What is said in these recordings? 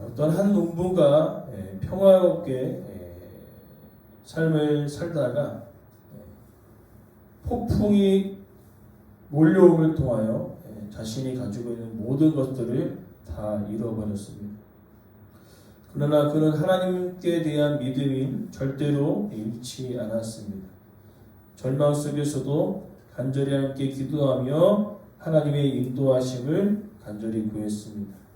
어떤 한 농부가 예, 평화롭게 예, 삶을 살다가 예, 폭풍이 몰려옴을 통하여 예, 자신이 가지고 있는 모든 것들을 다 잃어버렸습니다. 그러나 그는 하나님께 대한 믿음이 절대로 잃지 않았습니다. 절망 속에서도 간절히 함께 기도하며 하나님의 인도하심을 간절히 구했습니다.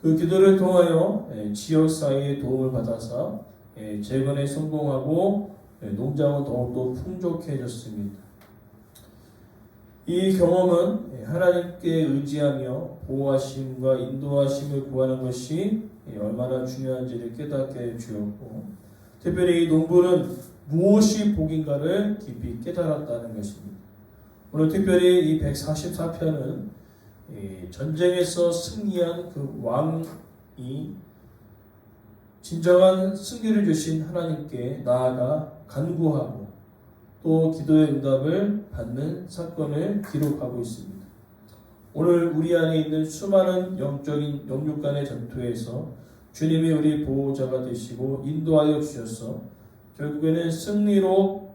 그 기도를 통하여 예, 지역 사회의 도움을 받아서 예, 재건에 성공하고 예, 농장은 더욱더 풍족해졌습니다. 이 경험은 예, 하나님께 의지하며 보호하심과 인도하심을 구하는 것이 예, 얼마나 중요한지를 깨닫게 주었고 특별히 이 농부는 무엇이 복인가를 깊이 깨달았다는 것입니다. 오늘 특별히 이 144편은 전쟁에서 승리한 그 왕이 진정한 승리를 주신 하나님께 나아가 간구하고 또 기도의 응답을 받는 사건을 기록하고 있습니다. 오늘 우리 안에 있는 수많은 영적인 영육 간의 전투에서 주님이 우리 보호자가 되시고 인도하여 주셔서 결국에는 승리로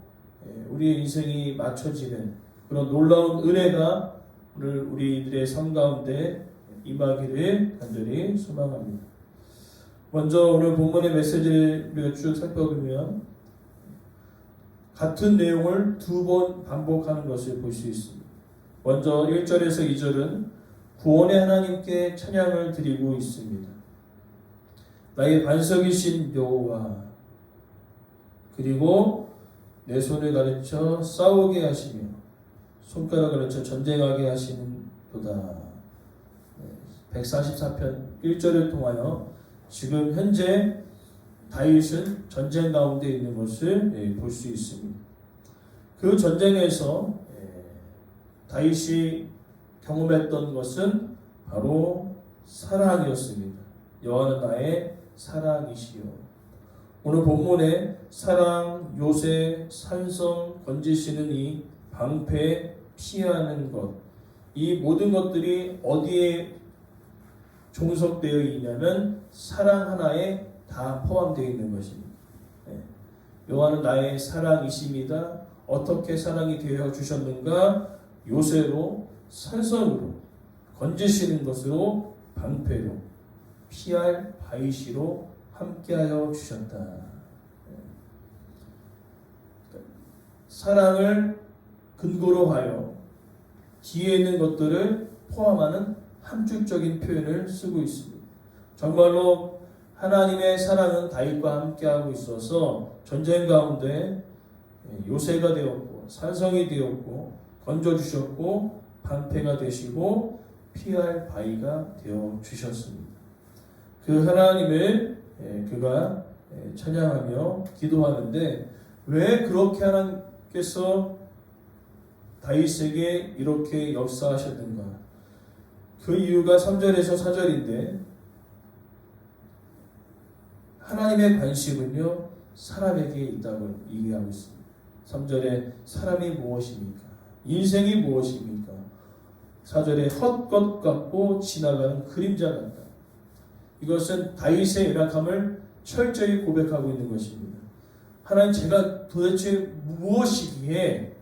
예, 우리의 인생이 맞춰지는 그런 놀라운 은혜가 오늘 우리들의 삶 가운데 임하기를 간절히 소망합니다. 먼저 오늘 본문의 메시지를 우리가 쭉 살펴보면 같은 내용을 두 번 반복하는 것을 볼 수 있습니다. 먼저 1절에서 2절은 구원의 하나님께 찬양을 드리고 있습니다. 나의 반석이신 여호와 그리고 내 손을 가르쳐 싸우게 하시며 손가락을 가르쳐 전쟁하게 하시는 도다. 144편 1절을 통하여 지금 현재 다윗은 전쟁 가운데 있는 것을 볼 수 있습니다. 그 전쟁에서 예, 다윗이 경험했던 것은 바로 사랑이었습니다. 여호와는 나의 사랑이시요. 오늘 본문에 사랑, 요새, 산성, 건지시는 이 방패, 피하는 것, 이 모든 것들이 어디에 종속되어 있냐면 사랑 하나에 다 포함되어 있는 것입니다. 네. 여호와는 나의 사랑이십니다. 어떻게 사랑이 되어 주셨는가? 요새로, 산성으로, 건지시는 것으로, 방패로, 피할 바위시로 함께하여 주셨다. 네. 사랑을 근거로 하여 뒤에 있는 것들을 포함하는 함축적인 표현을 쓰고 있습니다. 정말로 하나님의 사랑은 다윗과 함께하고 있어서 전쟁 가운데 요새가 되었고 산성이 되었고 건져 주셨고 방패가 되시고 피할 바위가 되어 주셨습니다. 그 하나님을 그가 찬양하며 기도하는데 왜 그렇게 하나님께서 다윗에게 이렇게 역사하셨는가? 그 이유가 3절에서 4절인데 하나님의 관심은요 사람에게 있다고 얘기하고 있습니다. 3절에 사람이 무엇입니까? 인생이 무엇입니까? 4절에 헛것 같고 지나가는 그림자 같다. 이것은 다윗의 열악함을 철저히 고백하고 있는 것입니다. 하나님 제가 도대체 무엇이기에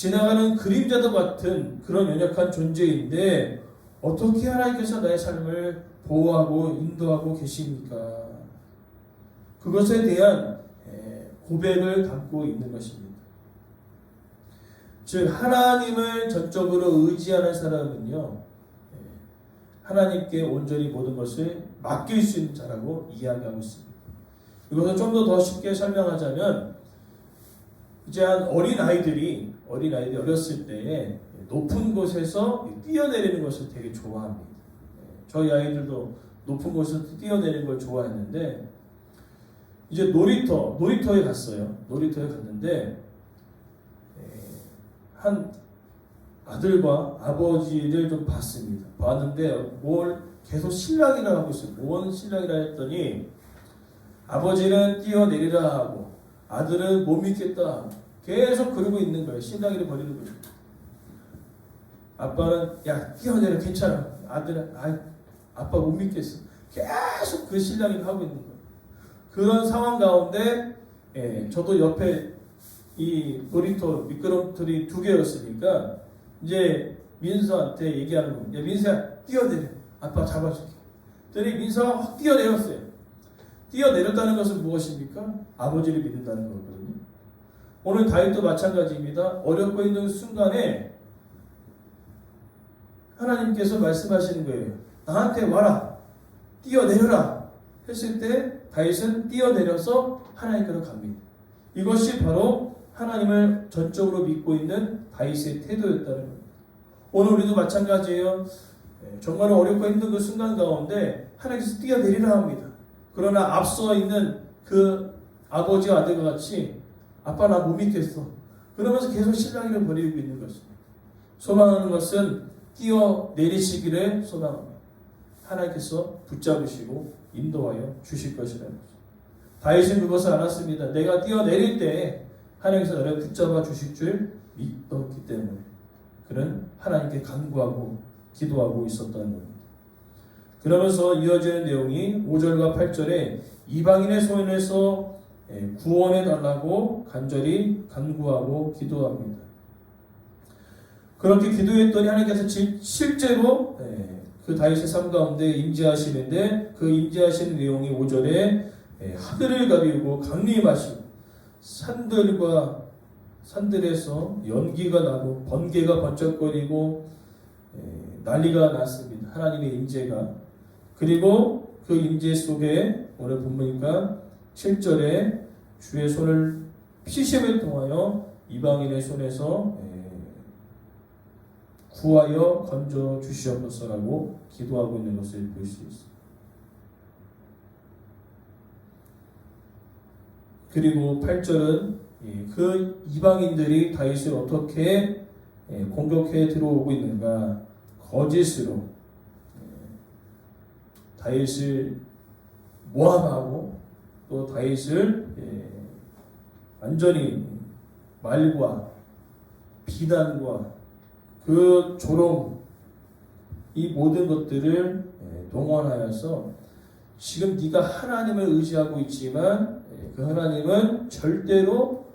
지나가는 그림자도 같은 그런 연약한 존재인데 어떻게 하나님께서 나의 삶을 보호하고 인도하고 계십니까? 그것에 대한 고백을 담고 있는 것입니다. 즉 하나님을 전적으로 의지하는 사람은요 하나님께 온전히 모든 것을 맡길 수 있는 자라고 이야기하고 있습니다. 이것을 좀 더 더 쉽게 설명하자면 이제 한 어린 아이들이 어린 아이들이 어렸을 때 높은 곳에서 뛰어내리는 것을 되게 좋아합니다. 저희 아이들도 높은 곳에서 뛰어내리는 걸 좋아했는데 이제 놀이터 놀이터에 갔어요. 놀이터에 갔는데 한 아들과 아버지를 좀 봤습니다. 봤는데 뭘 계속 신랑이라 하고 있어요. 뭔 신랑이라 했더니 아버지는 뛰어내리라 하고 아들은 못 믿겠다 계속 그러고 있는 거예요. 신랑이를 버리는 거죠. 아빠는 야 뛰어내려 괜찮아. 아들은 아 아빠 못 믿겠어. 계속 그 신랑이 하고 있는 거예요. 그런 상황 가운데 예, 저도 옆에 이 놀이터 미끄럼틀이 두 개였으니까 이제 민서한테 얘기하는 거예요. 야, 민서야 뛰어내려. 아빠 잡아줄게. 그랬더니 민서가 확 뛰어내렸어요. 뛰어내렸다는 것은 무엇입니까? 아버지를 믿는다는 거거든요. 오늘 다윗도 마찬가지입니다. 어렵고 있는 순간에 하나님께서 말씀하시는 거예요. 나한테 와라. 뛰어내려라. 했을 때 다윗은 뛰어내려서 하나님께로 갑니다. 이것이 바로 하나님을 전적으로 믿고 있는 다윗의 태도였다는 겁니다. 오늘 우리도 마찬가지예요. 예, 정말 어렵고 힘든 그 순간 가운데 하나님께서 뛰어내리라 합니다. 그러나 앞서 있는 그 아버지와 아들과 같이 아빠 나 못 믿겠어. 그러면서 계속 신랑이를 버리고 있는 것입니다. 소망하는 것은 뛰어 내리시기를 소망합니다. 하나님께서 붙잡으시고 인도하여 주실 것이라는 거죠. 다윗은 그것을 알았습니다. 내가 뛰어 내릴 때 하나님께서 나를 붙잡아 주실 줄 믿었기 때문에 그는 하나님께 간구하고 기도하고 있었다는 겁니다. 그러면서 이어지는 내용이 5절과 8절에 이방인의 소원에서 예, 구원해 달라고 간절히 간구하고 기도합니다. 그렇게 기도했더니 하나님께서 지- 실제로 예, 그 다윗의 삶 가운데 임재하시는데 그 임재하시는 내용이 5절에 예, 하늘을 가리고 강림하시고 산들과 산들에서 연기가 나고 번개가 번쩍거리고 예, 난리가 났습니다. 하나님의 임재가 그리고 그 임재 속에 오늘 본문이니까 7절에 주의 손을 피심을 통하여 이방인의 손에서 예, 구하여 건져 주시옵소서라고 기도하고 있는 것을 볼 수 있습니다. 그리고 8절은 예, 그 이방인들이 다윗을 어떻게 예, 공격해 들어오고 있는가 거짓으로 예, 다윗을 모함하고 또 다윗을 예, 완전히 말과 비난과 그 조롱 이 모든 것들을 예, 동원하여서 지금 네가 하나님을 의지하고 있지만 예, 그 하나님은 절대로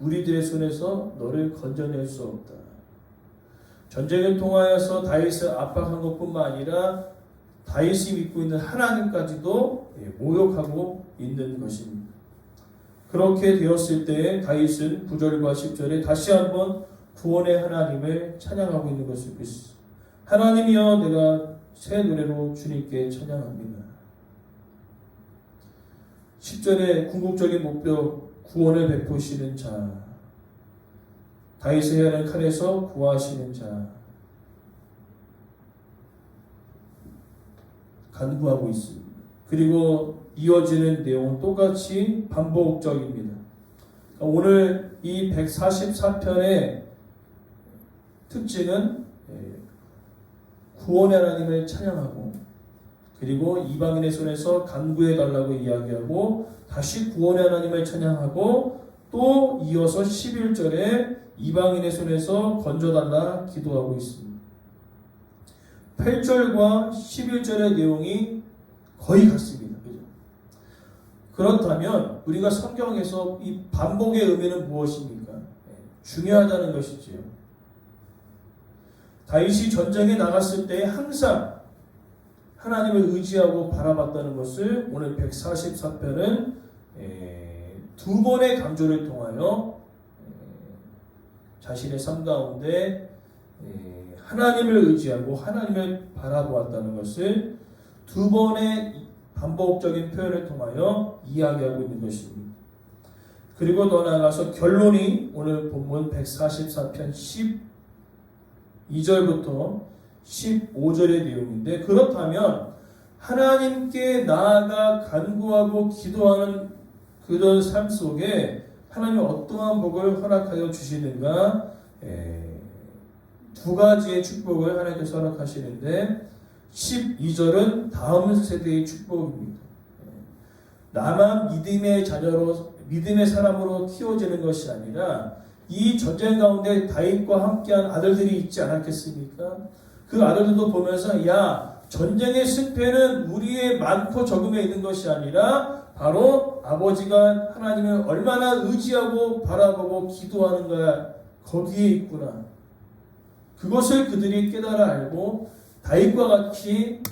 우리들의 손에서 너를 건져낼 수 없다. 전쟁을 통하여서 다윗을 압박한 것뿐만 아니라 다윗이 믿고 있는 하나님까지도 예, 모욕하고 있는 것입니다. 그렇게 되었을 때 다윗은 9절과 10절에 다시 한번 구원의 하나님을 찬양하고 있는 것을 있습니다. 하나님이여 내가 새 노래로 주님께 찬양합니다. 10절의 궁극적인 목표 구원을 베푸시는 자 다윗의 하는 칼에서 구하시는 자 간구하고 있습니다. 그리고 이어지는 내용은 똑같이 반복적입니다. 그러니까 오늘 이 144편의 특징은 예, 구원의 하나님을 찬양하고 그리고 이방인의 손에서 간구해 달라고 이야기하고 다시 구원의 하나님을 찬양하고 또 이어서 11절에 이방인의 손에서 건져달라 기도하고 있습니다. 8절과 11절의 내용이 거의 같습니다. 그죠? 그렇다면 우리가 성경에서 이 반복의 의미는 무엇입니까? 네, 중요하다는 것이지요. 다윗이 전쟁에 나갔을 때 항상 하나님을 의지하고 바라봤다는 것을 오늘 144편은 두 번의 강조를 통하여 에, 자신의 삶 가운데 에, 하나님을 의지하고 하나님을 바라보았다는 것을 두 번의 반복적인 표현을 통하여 이야기하고 있는 것입니다. 그리고 더 나아가서 결론이 오늘 본문 144편 12절부터 15절의 내용인데 그렇다면 하나님께 나아가 간구하고 기도하는 그런 삶 속에 하나님 어떠한 복을 허락하여 주시는가 에, 두 가지의 축복을 하나님께서 허락하시는데 12절은 다음 세대의 축복입니다. 에, 나만 믿음의 자녀로 믿음의 사람으로 키워지는 것이 아니라 이 전쟁 가운데 다윗과 함께한 아들들이 있지 않았겠습니까? 그 아들들도 보면서 야 전쟁의 승패는 우리의 많고 적음에 있는 것이 아니라 바로 아버지가 하나님을 얼마나 의지하고 바라보고 기도하는가 거기에 있구나. 그것을 그들이 깨달아 알고 다윗과 같이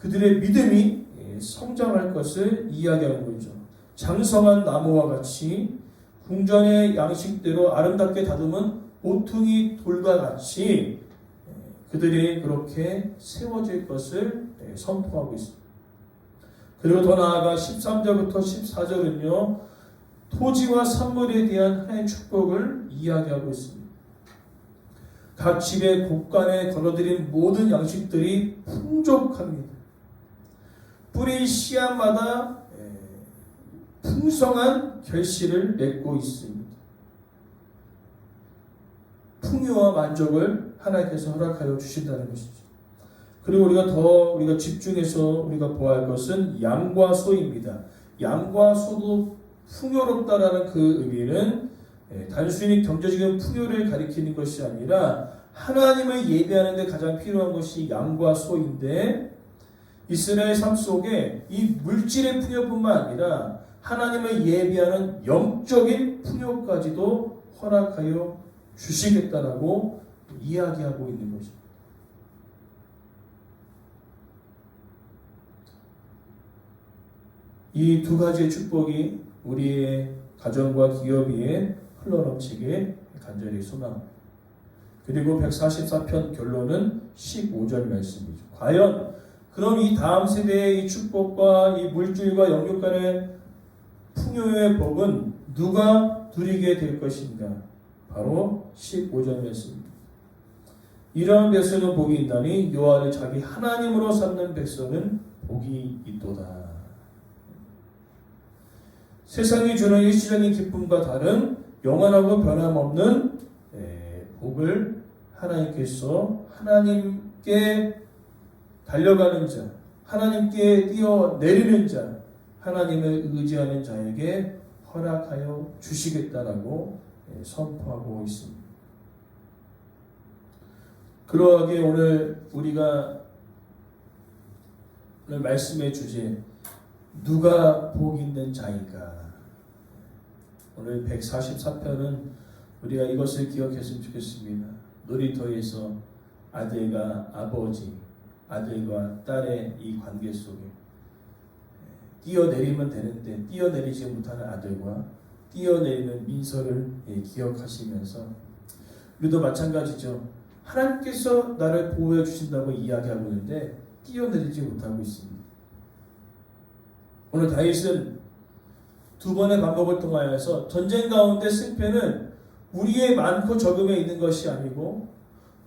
그들의 믿음이 예, 성장할 것을 이야기하는 거죠. 장성한 나무와 같이 궁전의 양식대로 아름답게 다듬은 오퉁이 돌과 같이 예, 그들이 그렇게 세워질 것을 예, 선포하고 있습니다. 그리고 더 나아가 13절부터 14절은요, 토지와 산물에 대한 하나님의 축복을 이야기하고 있습니다. 각 집의 곳간에 걸어들인 모든 양식들이 풍족합니다. 뿌리 씨앗마다 예, 풍성한 결실을 맺고 있습니다. 풍요와 만족을 하나님께서 허락하여 주신다는 것이죠. 그리고 우리가 더 우리가 집중해서 우리가 보아야 할 것은 양과 소입니다. 양과 소도 풍요롭다라는 그 의미는 예, 단순히 경제적인 풍요를 가리키는 것이 아니라 하나님을 예배하는 데 가장 필요한 것이 양과 소인데 이스라엘 삶 속에 이 물질의 풍요뿐만 아니라 하나님을 예배하는 영적인 풍요까지도 허락하여 주시겠다라고 이야기하고 있는 것입니다. 이두 가지의 축복이 우리의 가정과 기업 위에 흘러 넘치게 간절히 소망합니다. 그리고 144편 결론은 15절 말씀이죠. 과연 그럼 이 다음 세대의 이 축복과 이 물질과 영육 간의 풍요의 복은 누가 누리게 될 것인가? 바로 15절 말씀입니다. 이러한 백성은 복이 있나니 여호와를 자기 하나님으로 삼는 백성은 복이 있도다. 세상이 주는 일시적인 기쁨과 다른 영원하고 변함없는 에, 복을 하나님께서 하나님께 달려가는 자, 하나님께 뛰어내리는 자, 하나님을 의지하는 자에게 허락하여 주시겠다라고 에, 선포하고 있습니다. 그러하게 오늘 우리가 오늘 말씀의 주제 누가 복 있는 자인가? 오늘 144편은 우리가 이것을 기억했으면 좋겠습니다. 놀이터에서 아들과 아버지, 아들과 딸의 이 관계 속에 뛰어내리면 되는데 뛰어내리지 못하는 아들과 뛰어내리는 민서를 예, 기억하시면서 우리도 마찬가지죠. 하나님께서 나를 보호해 주신다고 이야기하고 있는데 뛰어내리지 못하고 있습니다. 오늘 다윗은 두 번의 방법을 통하여서 전쟁 가운데 승패는 우리의 많고 적음에 있는 것이 아니고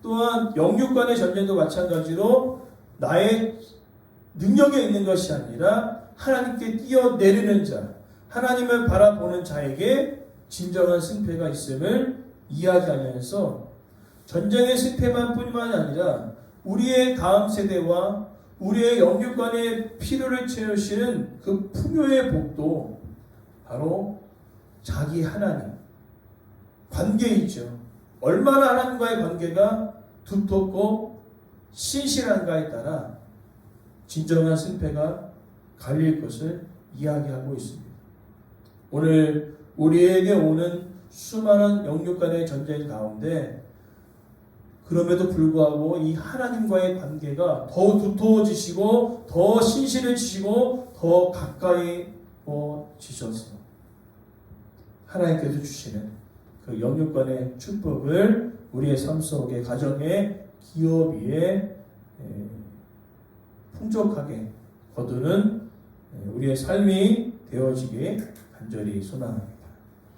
또한 영육 간의 전쟁도 마찬가지로 나의 능력에 있는 것이 아니라 하나님께 뛰어내리는 자, 하나님을 바라보는 자에게 진정한 승패가 있음을 이야기하면서 전쟁의 승패만 뿐만 아니라 우리의 다음 세대와 우리의 영육 간의 필요를 채우시는 그 풍요의 복도 바로 자기 하나님 관계이죠. 얼마나 하나님과의 관계가 두텁고 신실한가에 따라 진정한 승패가 갈릴 것을 이야기하고 있습니다. 오늘 우리에게 오는 수많은 영육 간의 전쟁 가운데 그럼에도 불구하고 이 하나님과의 관계가 더 두터워지시고 더 신실해지시고 더 가까이지셔서 하나님께서 주시는 그 영육간의 축복을 우리의 삶 속에 가정에 기업 위에 풍족하게 거두는 우리의 삶이 되어지길 간절히 소망합니다.